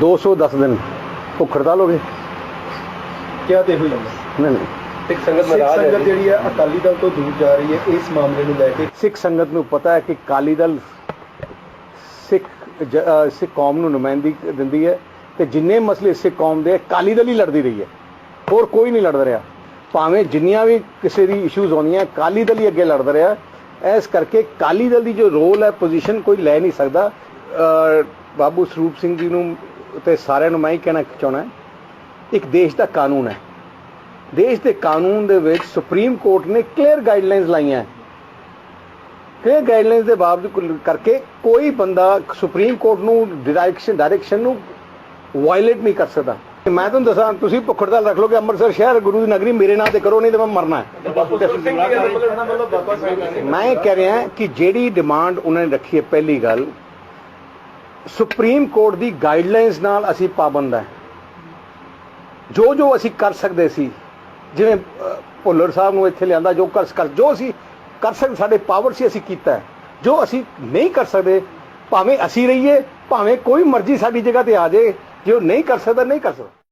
210 ਦਿਨ ਭੁੱਖ ਹੜਤਾਲ ਹੋ ਗਈ। ਕਿਆ ਤੇ ਹੋਈ? ਜਾਂਦਾ ਨਹੀਂ ਨਹੀਂ। ਸਿੱਖ ਸੰਗਤ ਸਿੱਖ ਨਾਰਾਜ਼ ਹੈ ਸੰਗਤ। ਜਿਹੜੀ ਹੈ ਅਕਾਲੀ ਦਲ ਤੋਂ ਦੂਰ ਜਾ ਰਹੀ ਹੈ ਇਸ ਮਾਮਲੇ ਨੂੰ ਲੈ ਕੇ। ਸਿੱਖ ਸੰਗਤ ਨੂੰ ਪਤਾ ਹੈ ਕਿ ਕਾਲੀ ਦਲ ਸਿੱਖ ਜ- ਅਹ ਸਿੱਖ ਕੌਮ ਨੂੰ ਨੁਮਾਇੰਦੀ ਦਿੰਦੀ ਹੈ ਤੇ ਜਿੰਨੇ ਮਸਲੇ ਸਿੱਖ ਕੌਮ ਦੇ ਹੈ, ਕਾਲੀ ਦਲ ਹੀ ਲੜਦੀ ਰਹੀ ਹੈ। ਹੋਰ ਕੋਈ ਨਹੀਂ ਲੜਦਾ ਰਿਹਾ। ਭਾਵੇਂ ਜਿੰਨੀਆਂ ਵੀ ਕਿਸੇ ਦੀ ਇਸ਼ੂਜ਼ ਆਉਂਦੀਆਂ ਕਾਲੀ ਦਲ ਹੀ ਅੱਗੇ ਲੜਦਾ ਰਿਹਾ। ਇਸ ਕਰਕੇ ਕਾਲੀ ਦਲ ਦੀ ਜੋ ਰੋਲ ਹੈ ਪੋਜੀਸ਼ਨ ਕੋਈ ਲੈ ਨਹੀਂ ਸਕਦਾ। ਅਹ ਬਾਬੂ ਸਰੂਪ ਸਿੰਘ ਜੀ ਨੂੰ ਤੇ ਸਾਰਿਆਂ ਨੂੰ ਮੈਂ ਹੀ ਕਹਿਣਾ ਚਾਹਣਾ ਇੱਕ ਦੇਸ਼ ਦਾ ਕਾਨੂੰਨ ਹੈ। ਦੇਸ਼ ਦੇ ਕਾਨੂੰਨ ਦੇ ਵਿੱਚ ਸੁਪਰੀਮ ਕੋਰਟ ਨੇ ਕਲੀਅਰ ਗਾਈਡਲਾਈਨਸ ਲਾਈਆਂ ਹੈ। ਕਲੀਅਰ ਗਾਈਡਲਾਈਨਸ ਦੇ ਬਾਵਜੂਦ ਕਰਕੇ ਕੋਈ ਬੰਦਾ ਸੁਪਰੀਮ ਕੋਰਟ ਨੂੰ ਡਾਇਰੈਕਸ਼ਨ ਡਾਇਰੈਕਸ਼ਨ ਨੂੰ ਵਾਇਲੇਟ ਨਹੀਂ ਕਰ ਸਕਦਾ। ਮੈਂ ਤੁਹਾਨੂੰ ਦੱਸਾਂ, ਤੁਸੀਂ ਭੁੱਖ ਰੱਖ ਲਓ ਕਿ ਅੰਮ੍ਰਿਤਸਰ ਸ਼ਹਿਰ, ਗੁਰੂ ਦੀ ਨਗਰੀ ਮੇਰੇ ਨਾਂ ਤੇ ਕਰੋ, ਨਹੀਂ ਤੇ ਮੈਂ ਮਰਨਾ ਹੈ। ਮੈਂ ਇਹ ਕਹਿ ਰਿਹਾ ਕਿ ਜਿਹੜੀ ਡਿਮਾਂਡ ਉਹਨਾਂ ਨੇ ਰੱਖੀ ਹੈ, ਪਹਿਲੀ ਗੱਲ ਸੁਪਰੀਮ ਕੋਰਟ ਦੀ ਗਾਈਡਲਾਈਨਸ ਨਾਲ ਅਸੀਂ ਪਾਬੰਦ ਹੈ। ਜੋ ਜੋ ਅਸੀਂ ਕਰ ਸਕਦੇ ਸੀ, ਜਿਵੇਂ ਭੁੱਲਰ ਸਾਹਿਬ ਨੂੰ ਇੱਥੇ ਲਿਆਂਦਾ, ਜੋ ਕਰ ਕਰ ਜੋ ਅਸੀਂ ਕਰ ਸਕਦੇ, ਸਾਡੇ ਪਾਵਰ ਸੀ ਅਸੀਂ ਕੀਤਾ ਜੋ ਅਸੀਂ ਨਹੀਂ ਕਰ ਸਕਦੇ, ਭਾਵੇਂ ਅਸੀਂ ਰਹੀਏ, ਭਾਵੇਂ ਕੋਈ ਮਰਜ਼ੀ ਸਾਡੀ ਜਗ੍ਹਾ ਤੇ ਆ ਜਾਏ, ਜੇ ਉਹ ਨਹੀਂ ਕਰ ਸਕਦਾ, ਨਹੀਂ ਕਰ ਸਕਦਾ।